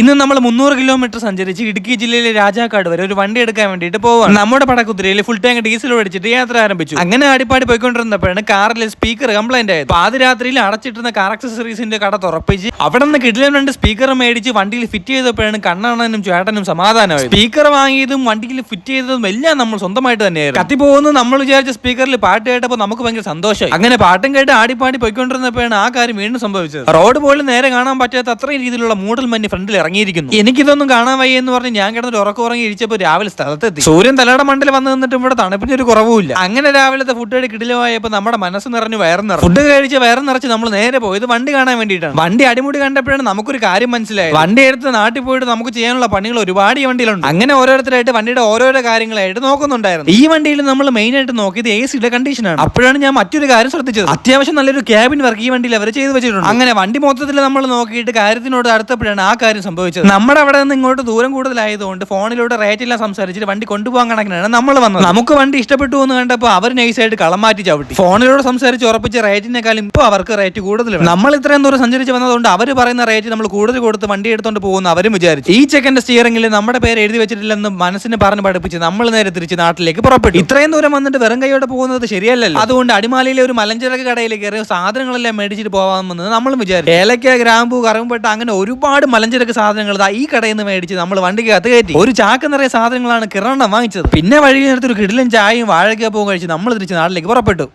ഇന്ന് നമ്മൾ മുന്നൂറ് കിലോമീറ്റർ സഞ്ചരിച്ച് ഇടുക്കി ജില്ലയിലെ രാജാക്കാട് വരെ ഒരു വണ്ടി എടുക്കാൻ വേണ്ടിയിട്ട് പോവാണ് നമ്മുടെ പടക്കുതിരയിൽ ഫുൾ ടാങ്ക് ഡീസൽ ഒഴിച്ചിട്ട് യാത്ര ആരംഭിച്ചു. അങ്ങനെ അടിപ്പാടി പോയിക്കൊണ്ടിരുന്നപ്പോഴാണ് കാറിലെ സ്പീക്കർ കംപ്ലൈന്റ് ആയത്. പാതിരാത്രിയിൽ അടച്ചിട്ടുന്ന കാർ അക്സസറീസിന്റെ കട തുറപ്പിച്ച് അവിടെ നിന്ന് കിടിലൻ രണ്ട് സ്പീക്കർ മേടിച്ച് വണ്ടിയിൽ ഫിറ്റ് ചെയ്തപ്പോഴാണ് കണ്ണണ്ണനും ചേട്ടനും സമാധാനമായി സ്പീക്കർ വാങ്ങിയതും വണ്ടിയിൽ ഫിറ്റ് ചെയ്തതും എല്ലാം നമ്മൾ സ്വന്തമായിട്ട് തന്നെയായിരുന്നു. കത്തി പോകുന്നത് നമ്മൾ വിചാരിച്ച സ്പീക്കറിൽ പാട്ട് കേട്ടപ്പോൾ നമുക്ക് ഭയങ്കര സന്തോഷമായി. അങ്ങനെ പാട്ടും കേട്ട് ആടിപ്പാടി പോയിക്കൊണ്ടിരുന്നപ്പോഴാണ് ആ കാര്യം വീണ്ടും സംഭവിച്ചത്. റോഡ് പോലും നേരെ കാണാൻ പറ്റാത്ത അത്രയും രീതിയിലുള്ള മൂടൽ മഞ്ഞ് ഫ്രണ്ടിൽ ഇറങ്ങിയിരിക്കുന്നു. എനിക്കിതൊന്നും കാണാൻ വയ്യ എന്ന് പറഞ്ഞ് ഞാൻ കിടന്നൊരു ഉറക്കം ഉറങ്ങി ഇരിച്ചപ്പോൾ രാവിലെ സ്ഥലത്തെത്തി. സൂര്യൻ തലയുടെ മണ്ടിൽ വന്ന് നിന്നിട്ട് ഇവിടെ തണുപ്പിന് ഒരു കുറവുമില്ല. അങ്ങനെ രാവിലത്തെ ഫുഡ് കഴി കിടിലമായപ്പോൾ നമ്മുടെ മനസ്സ് നിറഞ്ഞു വയറ് നിറഞ്ഞു. ഫുഡ് കഴിച്ച് വയറ് നിറച്ച് നമ്മൾ നേരെ പോയത് വണ്ടി കാണാൻ വേണ്ടിയിട്ടാണ്. വണ്ടി അടിമുടി കണ്ടപ്പോഴാണ് നമുക്കൊരു കാര്യം മനസ്സിലായത്. വണ്ടി എടുത്ത് നാട്ടിൽ പോയിട്ട് നമുക്ക് ചെയ്യാനുള്ള പണികൾ ഒരുപാട് ഈ വണ്ടിയിലുണ്ട്. അങ്ങനെ ഓരോരുത്തരായിട്ട് വണ്ടിയുടെ ഓരോരോ കാര്യങ്ങളായിട്ട് നോക്കുന്നുണ്ടായിരുന്നു. ഈ വണ്ടിയിൽ നമ്മൾ മെയിൻ ആയിട്ട് നോക്കിയത് എ സിയുടെ കണ്ടീഷനാണ് അപ്പോഴാണ് ഞാൻ മറ്റൊരു കാര്യം ശ്രദ്ധിച്ചത്. അത്യാവശ്യം നല്ലൊരു ക്യാബിൻ വർക്ക് ഈ വണ്ടിയിൽ അവർ ചെയ്തു വെച്ചിട്ടുണ്ട്. അങ്ങനെ വണ്ടി മൊത്തത്തിൽ നമ്മൾ നോക്കിയിട്ട് കാര്യത്തിനോട് അടുത്തപ്പോഴാണ് ആ കാര്യം സംഭവിച്ചത്? നമ്മുടെ അവിടെ നിന്ന് ഇങ്ങോട്ട് ദൂരം കൂടുതലായതുകൊണ്ട് ഫോണിലൂടെ റേറ്റ് എല്ലാം സംസാരിച്ചിട്ട് വണ്ടി കൊണ്ടുപോകാൻ കണക്കിനാണ് നമ്മൾ വന്നത്. നമുക്ക് വണ്ടി ഇഷ്ടപ്പെട്ടു എന്ന് കണ്ടപ്പോൾ അവർ നൈസായിട്ട് കളം മാറ്റി ചവിട്ടി. ഫോണിലൂടെ സംസാരിച്ച് ഉറപ്പിച്ച റേറ്റിനേക്കാളും ഇപ്പോൾ അവർക്ക് റേറ്റ് കൂടുതലാണ് നമ്മൾ ഇത്രയും ദൂരം സഞ്ചരിച്ച് വന്നതുകൊണ്ട് അവർ പറയുന്ന റേറ്റ് നമ്മൾ കൂടുതൽ കൊടുത്ത് വണ്ടി എടുത്തോണ്ട് പോകുന്ന അവരും വിചാരിച്ചു. ഈ ചെക്കന്റെ സ്റ്റിയറിംഗിൽ നമ്മുടെ പേര് എഴുതി വെച്ചിട്ടില്ലെന്ന് മനസ്സിന് പറഞ്ഞ് പഠിപ്പിച്ച് നമ്മൾ നേരെ തിരിച്ച് നാട്ടിലേക്ക് പുറപ്പെട്ടു. ഇത്രയും ദൂരം വന്നിട്ട് വെറും കൈയോടെ പോകുന്നത് ശരിയല്ലല്ലോ. അതുകൊണ്ട് അടിമാലിയിലെ ഒരു മലഞ്ചരക്ക് കടയിൽ കയറി സാധനങ്ങളെല്ലാം മേടിച്ചിട്ട് പോകാമെന്ന് നമ്മൾ വിചാരിച്ചു. ഏലക്ക ഗ്രാമ്പു കറുമ്പെട്ട അങ്ങനെ ഒരുപാട് മലഞ്ചരക്ക് സാധനങ്ങൾ ഈ കടയിൽ നിന്ന് മേടിച്ച് നമ്മൾ വണ്ടിക്കകത്ത് കയറ്റി. ഒരു ചാക്ക് നിറയെ സാധനങ്ങളാണ് കിരണ്ണം വാങ്ങിച്ചത്. പിന്നെ വഴി നേരത്തെ ഒരു കിടിലും ചായയും പോകും കഴിച്ച് നമ്മൾ തിരിച്ച് നാട്ടിലേക്ക് പുറപ്പെട്ടു.